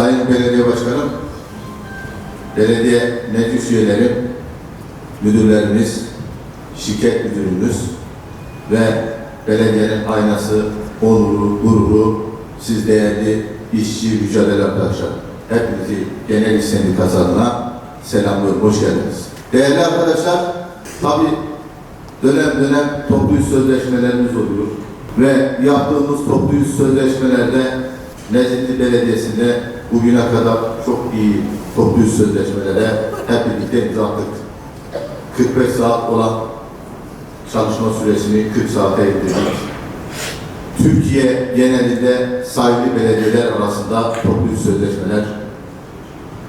Sayın Belediye Başkanım, belediye meclis üyeleri, müdürlerimiz, şirket müdürümüz ve belediyenin aynası, onuru, gururu, siz değerli işçi, mücadele arkadaşlar. Hepinizi genel iş sendikası adına selamlıyorum, hoş geldiniz. Değerli arkadaşlar, tabi dönem dönem toplu iş sözleşmelerimiz oluyor ve yaptığımız toplu iş sözleşmelerde Nezihli Belediyesi'nde bugüne kadar çok iyi toplu sözleşmelere hep birlikte imza attık. 45 saat olan çalışma süresini 40 saate indirdik. Türkiye genelinde sayılı belediyeler arasında toplu sözleşmeler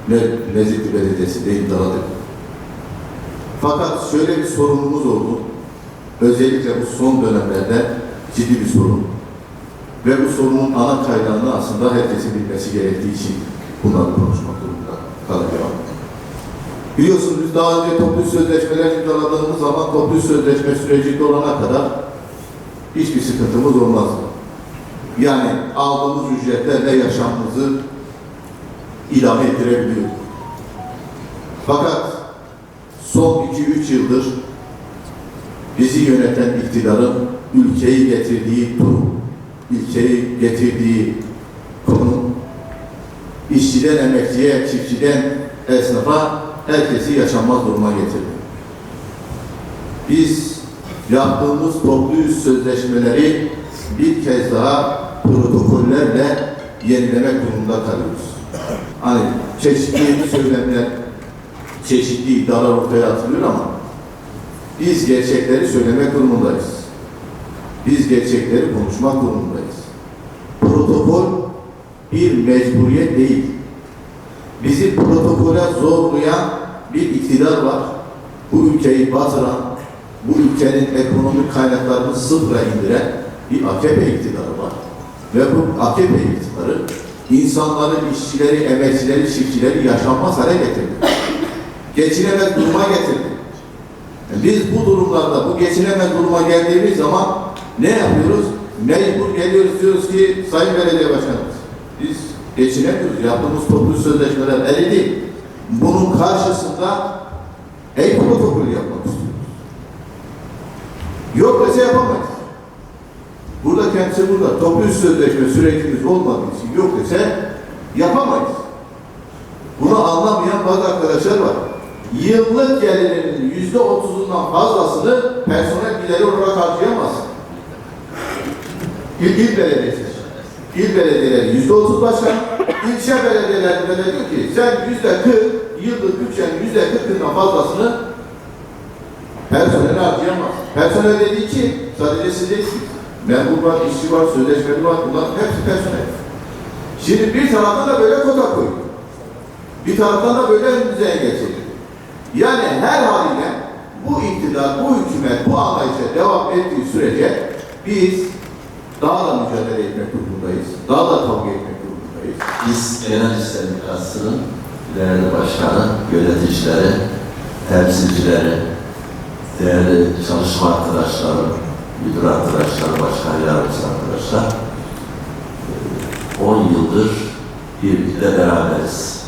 Ne- Nezihli Belediyesi'nde imzaladık. Fakat şöyle bir sorunumuz oldu. Özellikle bu son dönemlerde ciddi bir sorun. Ve bu sorunun ana kaynağını aslında herkesin bilmesi gerektiği için bunları konuşmak durumunda kalacağım. Biliyorsunuz biz daha önce toplu sözleşmeler imzaladığımız zaman toplu sözleşme sürecinde olana kadar hiçbir sıkıntımız olmazdı. Yani aldığımız ücretlerle yaşamımızı idame ettirebiliyorduk. Fakat son 2-3 yıldır bizi yöneten iktidarın ülkeyi getirdiği durum, ülkeyi getirdiği konum, işçiden emekçiye, çiftçiden esnafa herkesi yaşanmaz duruma getirdi. Biz yaptığımız toplu iş sözleşmeleri bir kez daha protokollerle yenilemek durumunda kalıyoruz. Hani çeşitli söylemler, çeşitli iddialar ortaya atılıyor ama biz gerçekleri söylemek durumundayız. Biz gerçekleri konuşmak durumundayız. Protokol bir mecburiyet değil. Bizi protokole zorlayan bir iktidar var. Bu ülkeyi batıran, bu ülkenin ekonomik kaynaklarını sıfıra indiren bir AKP iktidarı var. Ve bu AKP iktidarı insanları, işçileri, emekçileri, çiftçileri yaşanmaz hale getirdi. Geçinemez duruma getirdi. Biz bu durumlarda, bu geçinemez duruma geldiğimiz zaman ne yapıyoruz? Mecbur geliyoruz diyoruz ki Sayın Belediye Başkanımız, biz geçinemiyoruz. Yaptığımız toplu sözleşmeler eridi. Bunun karşısında el protokolü yapmak istiyoruz. Yok dese yapamayız. Burada kendisi burada. Toplu sözleşme sürecimiz olmadığı için yok dese yapamayız. Bunu anlamayan bazı arkadaşlar var. Yıllık gelirinin yüzde otuzundan fazlasını personel gideri olarak harcayamaz. İl, il belediyesi. İl belediyeleri yüzde otuz başkan, ilçe belediyelerinde de diyor ki sen yüzde kırk, yıllık bütçenin yüzde kırkından fazlasını personel harcayamaz. Personel dediği ki sadece siz değilsiniz. Memur var, işçi var, sözleşmeli var, bunların hepsi personel. Şimdi bir taraftan da böyle kota koyuyor. Bir taraftan da böyle düzen getiriyor. Yani her haliyle bu iktidar, bu hükümet, bu anlayışa devam ettiği sürece biz daha da mücadele etmek durumundayız. Daha da kavga etmek durumundayız. Biz Genel Sendikası'nın değerli başkanı, yöneticileri, temsilcileri, değerli çalışma arkadaşları, müdür arkadaşlar, başkan yardımcısı arkadaşlar, 10 yıldır birlikte beraberiz.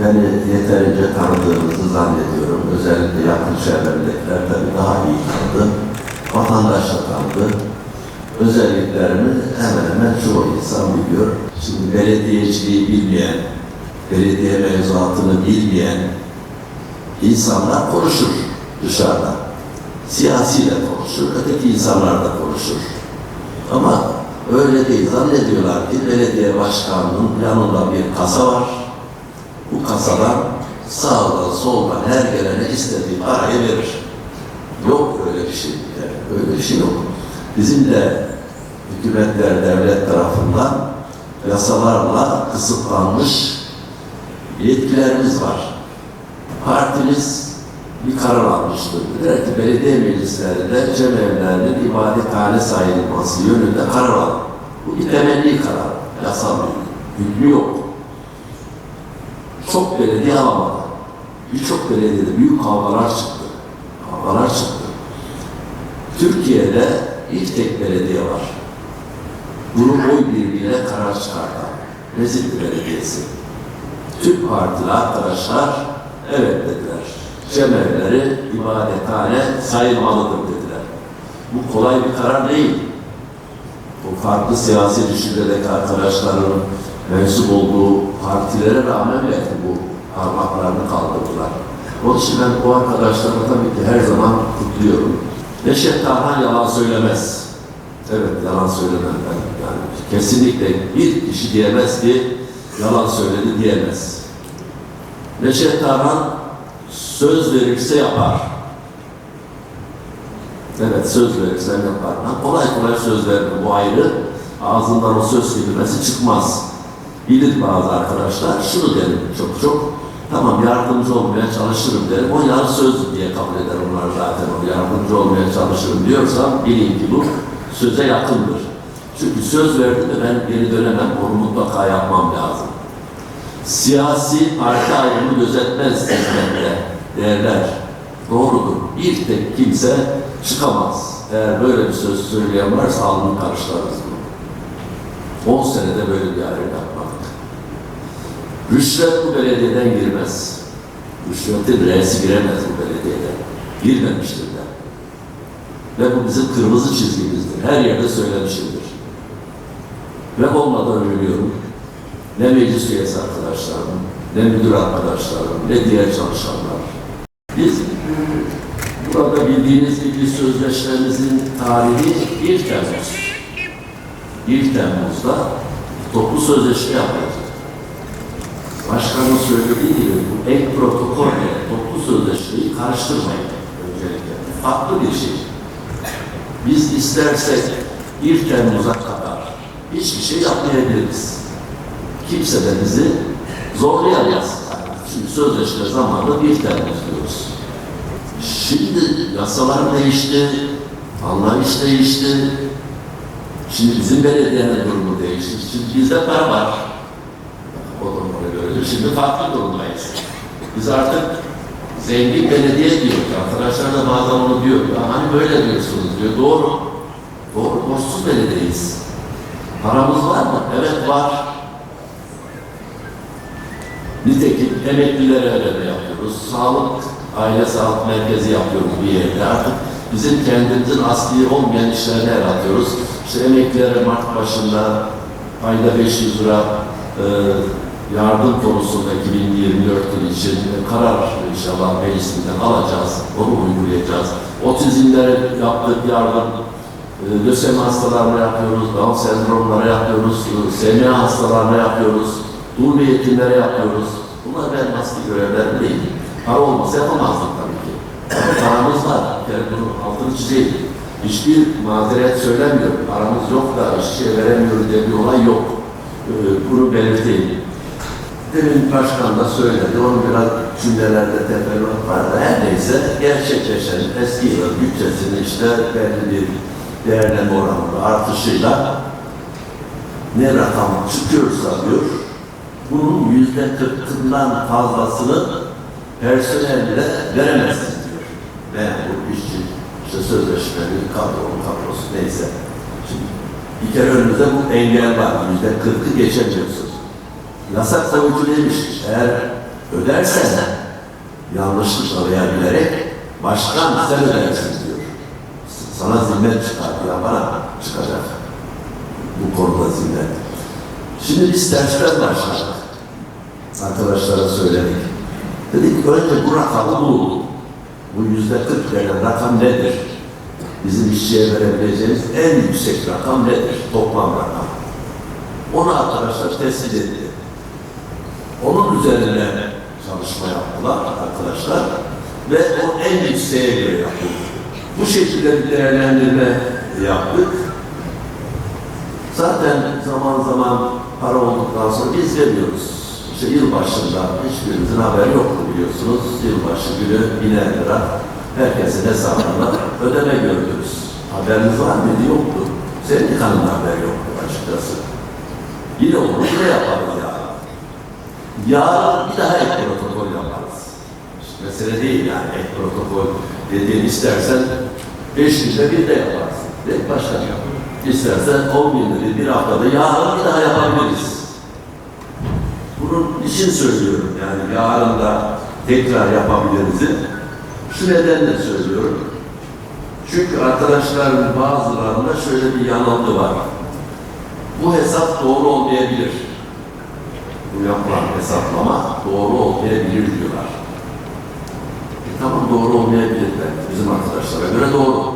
Beni yeterince tanıdığınızı zannediyorum. Özellikle yakın çevremdekiler tabii daha iyi tanıdı. Vatandaş da tanıdı. Özelliklerimi hemen hemen çoğu insan biliyor. Şimdi belediyeciliği bilmeyen, belediye mevzuatını bilmeyen insanlar konuşur dışarıda. Siyasiyle konuşur, öteki insanlar da konuşur. Ama öyle değil. Zannediyorlar ki belediye başkanının yanında bir kasa var. Bu kasadan sağdan soldan her gelene istediği parayı verir. Yok öyle bir şey. Yani öyle bir şey yok. Bizim de hükümetler devlet tarafından yasalarla kısıtlanmış yetkilerimiz var. Partimiz bir karar almıştır. Der ki belediye meclislerinde cemevlerinin ibadethane sayılması yönünde karar alın. Bu bir temenni karar. Yasal hükmü yok. Çok belediye alamadı. Birçok belediyede büyük kavgalar çıktı. Kavgalar çıktı. Türkiye'de ilk tek belediye var. Bunu oy birliğiyle karar çıkardı. Mezitli Belediyesi. Tüm partili arkadaşlar evet dediler. Cemevleri ibadethane sayılmalıdır dediler. Bu kolay bir karar değil. Bu farklı siyasi düşüncedeki arkadaşların mensup olduğu partilere rağmen belki bu parmaklarını kaldırdılar. Onun için ben bu arkadaşları tabii ki her zaman kutluyorum. Neşet Tarhan yalan söylemez. Evet yalan söylemem ben. Yani kesinlikle bir kişi diyemez ki yalan söyledi diyemez. Neşet Tarhan söz verirse yapar. Evet söz verirse yapar. Ha, kolay kolay söz verme bu ayrı. Ağzından o söz kelimesi çıkmaz. Bilir bazı arkadaşlar şunu derim çok çok. Tamam yardımcı olmaya çalışırım derim. O yarı söz diye kabul eder onlar zaten. O yardımcı olmaya çalışırım diyorsam bilin ki bu söze yakındır. Çünkü söz verdim de ben geri dönemem. Onu mutlaka yapmam lazım. Siyasi parti ayrımı gözetmez hizmette derler. Doğrudur. Bir tek kimse çıkamaz. Eğer böyle bir söz söyleyen varsa alnını karşılarız bunu. 10 senede böyle bir ayrım yapmadık. Rüşvet bu belediyeden girmez. Rüşvetin reisi giremez bu belediyeden. Girmemiştir de. Ve bu bizim kırmızı çizgimizdir. Her yerde söylemişimdir. Ve olmadan ölüyorum. Ne meclis üyesi arkadaşlarım, ne müdür arkadaşlarım, ne diğer çalışanlar. Biz burada bildiğiniz gibi sözleşmemizin tarihi 1 Temmuz. 1 Temmuz'da toplu sözleşme yapılacak. Başkanın söylediği gibi bu ek protokolle toplu sözleşmeyi karıştırmayın öncelikle. Farklı bir şey. Biz istersek 1 Temmuz'a kadar hiçbir şey yapmayabiliriz. Kimse de bizi zorlayamaz. Çünkü sözleşme zamanı 1 Temmuz diyoruz. Şimdi yasalar değişti, anlayış değişti. Şimdi bizim belediyenin durumu değişti. Şimdi bizde para var. O durumuna göre şimdi farklı durumdayız. Biz artık zengin belediye diyoruz. Arkadaşlar da bazen onu diyor. Ya hani böyle diyorsunuz diyor. Doğru. Doğru. Borçsuz belediyeyiz. Paramız var mı? Evet var. Nitekim emeklilere ödeme yapıyoruz. Sağlık, aile sağlık merkezi yapıyoruz bir yerde. Artık bizim kendimizin asli olmayan işlerine el atıyoruz. İşte emeklilere Mart başında ayda 500 lira e, yardım konusunda 2024 yılı için karar inşallah meclisinden alacağız. Onu uygulayacağız. Otizmlere yaptık yardım, e, lösemi hastalarına yapıyoruz, Down sendromlara yapıyoruz, e, SMA hastalarına yapıyoruz, dul ve yetimlere yapıyoruz. Bunlar ben asli görevlerim değil. Para olmasa yapamazdık tabii ki. Ama paramız var. Yani bunun altını çizeyim. Hiçbir mazeret söylemiyorum. Paramız yok da işçiye veremiyoruz diye bir olay yok. Ee, bunu belirteyim. Demin başkan da söyledi. Onun biraz cümlelerde teferruat var da her neyse gerçekleşen eski yıl bütçesinin işte belli bir değerlenme oranı artışıyla ne rakam çıkıyorsa diyor, bunun yüzde kırkından fazlasını personelle veremezsiniz diyor. Veya bu işçi, işte sözleşmeli, kadronun kadrosu neyse. Şimdi bir kere önümüzde bu engel var. Yüzde kırkı geçemiyorsunuz. Yasak savucu demiş, eğer ödersen yanlışlıkla veya bilerek başkan sen ödersin diyor. Sana zimmet çıkar ya bana çıkacak. Bu konuda zimmet. Şimdi biz tersten başladık. Arkadaşlara söyledik. Dedik önce bu rakamı bulduk. Bu yüzde kırk denen rakam nedir? Bizim işçiye verebileceğimiz en yüksek rakam nedir? Toplam rakam. Onu arkadaşlar tespit etti. Onun üzerine çalışma yaptılar arkadaşlar ve o en yükseğe göre yapıldı. Bu şekilde bir değerlendirme yaptık. Zaten zaman zaman para olduktan sonra biz veriyoruz. İşte yılbaşında hiçbirimizin haberi yoktu biliyorsunuz. Yılbaşı günü biner lira herkesin hesabına ödeme görüyoruz. Haberiniz var mıydı? Yoktu. Sendikanın da haberi yoktu açıkçası. Yine onu yine yaparız ya. Yarın bir daha ek protokol yaparız. Mesele değil yani ek protokol dediğin istersen beş günde bir de yaparsın. Tek başka İstersen on günde bir, bir haftada yarın bir daha yapabiliriz. Bunun için söylüyorum yani yarın da tekrar yapabiliriz. Şu nedenle söylüyorum. Çünkü arkadaşların bazılarında şöyle bir yanılgı var. Bu hesap doğru olmayabilir. Bu yapılan hesaplama doğru olmayabilir diyorlar. E tamam doğru olmayabilir belki bizim arkadaşlara göre doğru.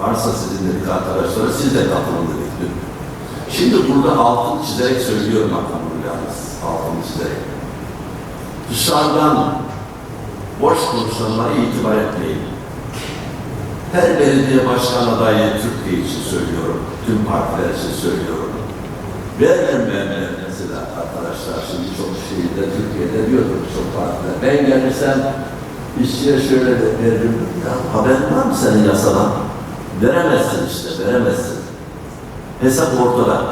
Varsa sizin dedik arkadaşlara siz de katılın dedik dün. Şimdi burada altını çizerek söylüyorum bakalım yalnız. Altını çizerek. Dışarıdan boş konuşanlara itibar etmeyin. Her belediye başkan adayı Türkiye için söylüyorum. Tüm partiler için söylüyorum. Vermeyenler mesela arkadaşlar çok şehirde Türkiye'de diyordur çok partiler. Ben gelirsem işçiye şöyle de veririm. Ya haberin var mı senin yasadan? Veremezsin işte, veremezsin. Hesap ortada.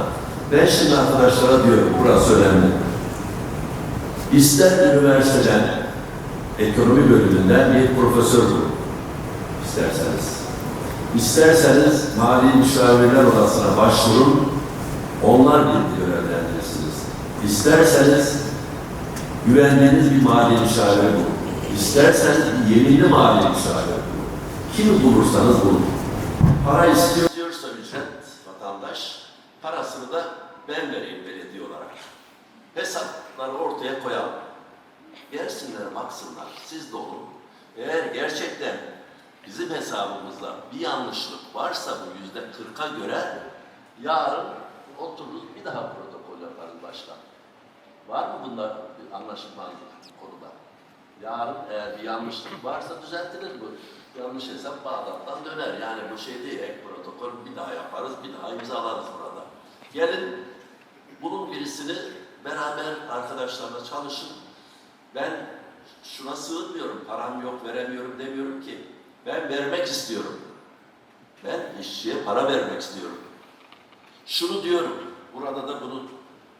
Ben şimdi arkadaşlara diyorum, burası önemli. İster üniversiteden, ekonomi bölümünden bir profesör bulun isterseniz. İsterseniz mali müşavirler odasına başvurun, onlar bir görevlendirirsiniz. İsterseniz güvendiğiniz bir mali müşavir bulun. İsterseniz yeminli mali müşavir bulun. Kimi bulursanız bulun. Para istiyor diyorsa ücret vatandaş, parasını da ben vereyim belediye olarak. Hesapları ortaya koyalım. Gelsinler baksınlar, siz de olun. Eğer gerçekten bizim hesabımızda bir yanlışlık varsa bu yüzde kırka göre yarın otururuz bir daha protokol yaparız başkan. Var mı bunda bir anlaşılmazlık konuda? Yarın eğer bir yanlışlık varsa düzeltilir bu. Yanlış hesap Bağdat'tan döner. Yani bu şey değil, ek protokol bir daha yaparız, bir daha imzalarız burada. Gelin bunun birisini beraber arkadaşlarla çalışın. Ben şuna sığınmıyorum, param yok, veremiyorum demiyorum ki. Ben vermek istiyorum. Ben işçiye para vermek istiyorum. Şunu diyorum, burada da bunu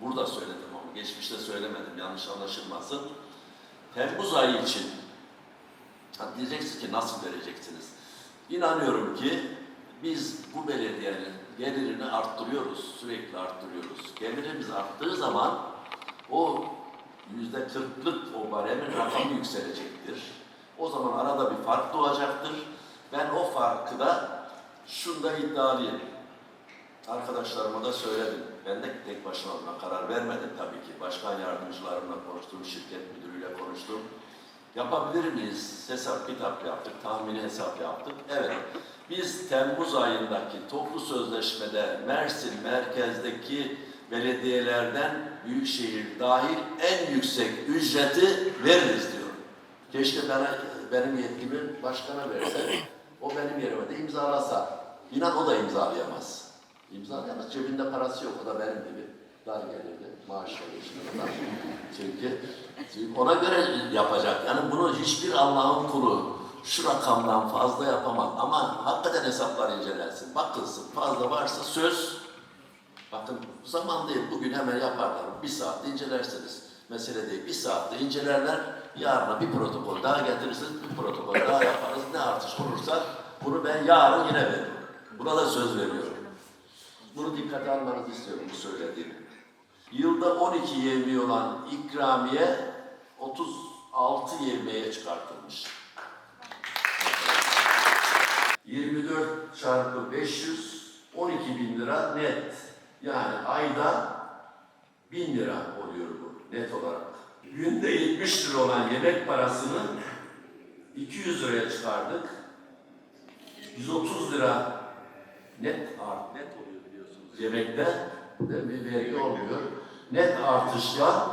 burada söyledim geçmişte söylemedim, yanlış anlaşılmasın. Temmuz ayı için ha diyeceksin ki nasıl vereceksiniz? İnanıyorum ki biz bu belediyenin gelirini arttırıyoruz, sürekli arttırıyoruz. Gelirimiz arttığı zaman o yüzde kırklık o baremin rakamı yükselecektir. O zaman arada bir fark doğacaktır. Ben o farkı da şunda iddialıyım. Arkadaşlarıma da söyledim. Ben de tek başıma buna karar vermedim tabii ki. Başkan yardımcılarımla konuştum, şirket müdürüyle konuştum. Yapabilir miyiz? Hesap kitap yaptık, tahmini hesap yaptık. Evet, biz Temmuz ayındaki toplu sözleşmede Mersin merkezdeki belediyelerden Büyükşehir dahil en yüksek ücreti veririz diyorum. Keşke bana, benim yetkimi başkana verse, o benim yerime de imzalasa. İnan o da imzalayamaz. İmzalayamaz, cebinde parası yok, o da benim gibi. Dar gelirdi, maaş. Çünkü, çünkü ona göre yapacak. Yani bunu hiçbir Allah'ın kulu şu rakamdan fazla yapamaz. Ama hakikaten hesaplar incelensin, bakılsın. Fazla varsa söz, bakın zaman değil, bugün hemen yaparlar. Bir saatte incelersiniz. Mesele değil, bir saatte incelerler. Yarına bir protokol daha getirirsiniz, bir protokol daha yaparız. Ne artış olursa bunu ben yarın yine veririm. Buna da söz veriyorum. Bunu dikkate almanızı istiyorum bu söylediğimi. Yılda 12 yevmiye olan ikramiye 36 yevmiyeye çıkartılmış. 24 çarpı 500 12 bin lira net. Yani ayda 1000 lira oluyor bu net olarak. Günde 70 lira olan yemek parasını 200 liraya çıkardık. 130 lira net art net oluyor yemekte bir vergi olmuyor. Net artışla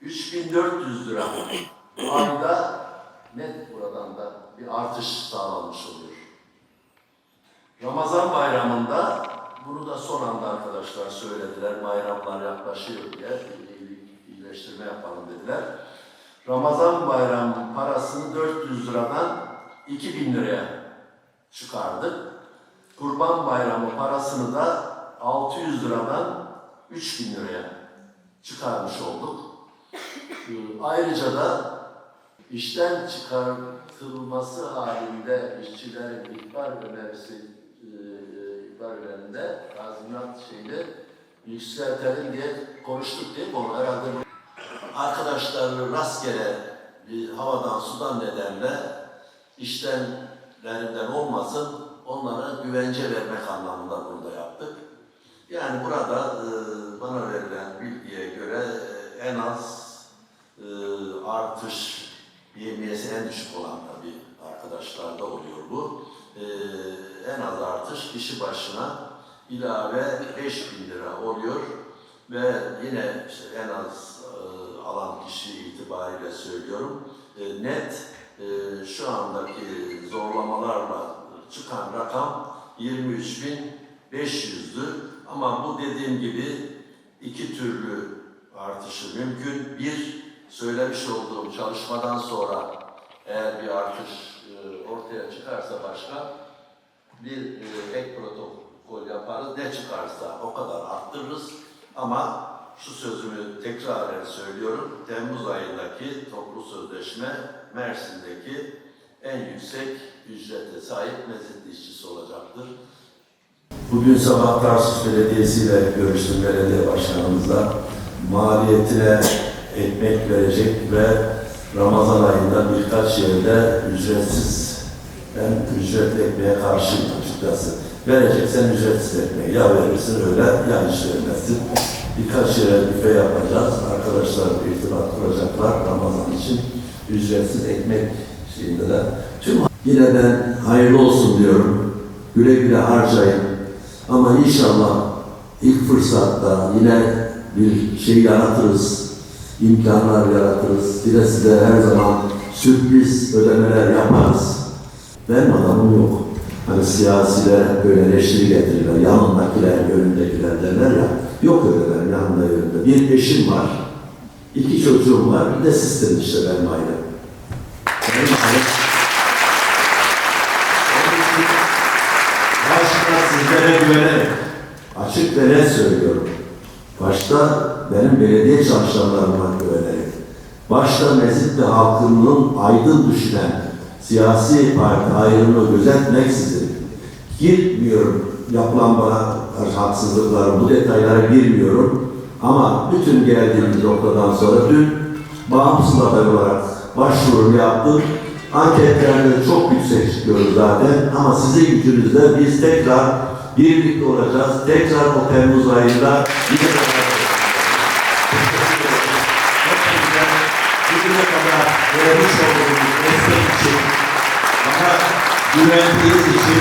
3400 lira ayda net buradan da bir artış sağlanmış oluyor. Ramazan bayramında bunu da son anda arkadaşlar söylediler. Bayramlar yaklaşıyor diye iyileştirme yapalım dediler. Ramazan bayramı parasını 400 liradan 2000 liraya çıkardık. Kurban bayramı parasını da 600 liradan 3000 liraya çıkarmış olduk. Ayrıca da işten çıkartılması halinde işçilerin ihbar önerisi e, ihbar önerinde tazminat şeyde yükseltelim diye konuştuk değil mi onu herhalde? Arkadaşlarını rastgele bir havadan sudan nedenle işlemlerinden olmasın onlara güvence vermek anlamında burada yaptık. Yani burada e, bana verilen bilgiye göre e, en az e, artış yemiyesi en düşük olan tabii arkadaşlarda oluyor bu. En az artış kişi başına ilave 5 bin lira oluyor ve yine işte en az alan kişi itibariyle söylüyorum net şu andaki zorlamalarla çıkan rakam 23.500'dü ama bu dediğim gibi iki türlü artışı mümkün. Bir, söylemiş olduğum çalışmadan sonra eğer bir artış e, ortaya çıkarsa başka bir e, ek protokol yaparız. Ne çıkarsa o kadar arttırırız. Ama şu sözümü tekrar söylüyorum. Temmuz ayındaki toplu sözleşme Mersin'deki en yüksek ücrete sahip mezun işçisi olacaktır. Bugün sabah Tarsus Belediyesi ile görüştüm belediye başkanımızla. Maliyetine ekmek verecek ve Ramazan ayında birkaç yerde ücretsiz, ben ücretli ekmeğe karşıyım açıkçası. Vereceksen ücretsiz ekmeği ya verirsin öyle ya hiç vermezsin. Birkaç yere büfe yapacağız. Arkadaşlar irtibat kuracaklar Ramazan için. Ücretsiz ekmek şeyinde de. Tüm Yine ben hayırlı olsun diyorum. Güle güle harcayın. Ama inşallah ilk fırsatta yine bir şey yaratırız. imkanlar yaratırız. Bir de size her zaman sürpriz ödemeler yaparız. Benim adamım yok. Hani siyasiler böyle eleştiri getirirler. Yanındakiler, önündekiler derler ya. Yok öyle benim yanımda önümde. Bir eşim var. iki çocuğum var. Bir de sistem işte benim ailem. Sizlere güvenerek, açık ve net söylüyorum. Başta benim belediye çalışanlarıma güvenerek, başta Mezitli halkının aydın düşünen siyasi parti ayrımını gözetmeksizin girmiyorum yapılan bana haksızlıklar, bu detaylara girmiyorum. Ama bütün geldiğimiz noktadan sonra dün bağımsız aday olarak başvuru yaptım. Anketlerde çok yüksek çıkıyoruz zaten ama sizin gücünüzle biz tekrar birlikte olacağız. Tekrar o Temmuz ayında yine bugüne kadar vermiş olduğunuz destek için, bana güvendiğiniz için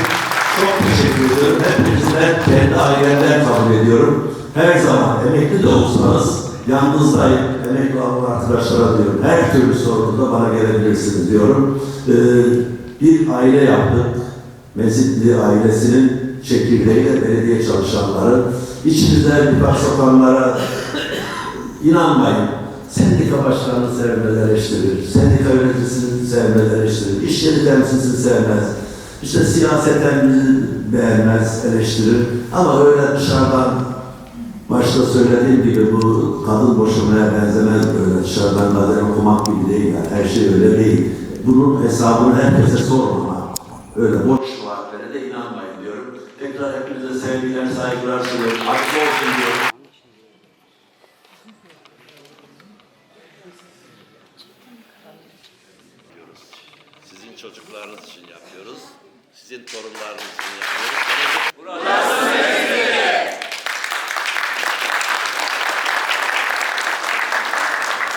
çok teşekkür ediyorum. Hepinizden kendi ailemden kabul ediyorum. Her zaman emekli de olsanız yalnızdayım. Emekli olan arkadaşlara diyorum. Her türlü sorununda bana gelebilirsiniz diyorum. Ee, bir aile yaptık. Mezitli ailesinin çekirdeğiyle belediye çalışanları. İçimizde birkaç sokanlara İnanmayın. Sendika başkanını sevmez eleştirir. Sendika yöneticisini sevmez eleştirir. İş yeri temsilcisini sevmez. İşte siyaseten bizi beğenmez, eleştirir. Ama öyle dışarıdan başta söylediğim gibi bu kadın boşamaya benzemez böyle dışarıdan gazel okumak gibi değil. Yani. Her şey öyle değil. Bunun hesabını herkese sormama. Öyle boş vaatlere de inanmayın diyorum. Tekrar hepinize sevgiler, saygılar sunuyorum. Aklı olsun diyorum. Sizin çocuklarınız için yapıyoruz. Sizin torunlarınız için yapıyoruz.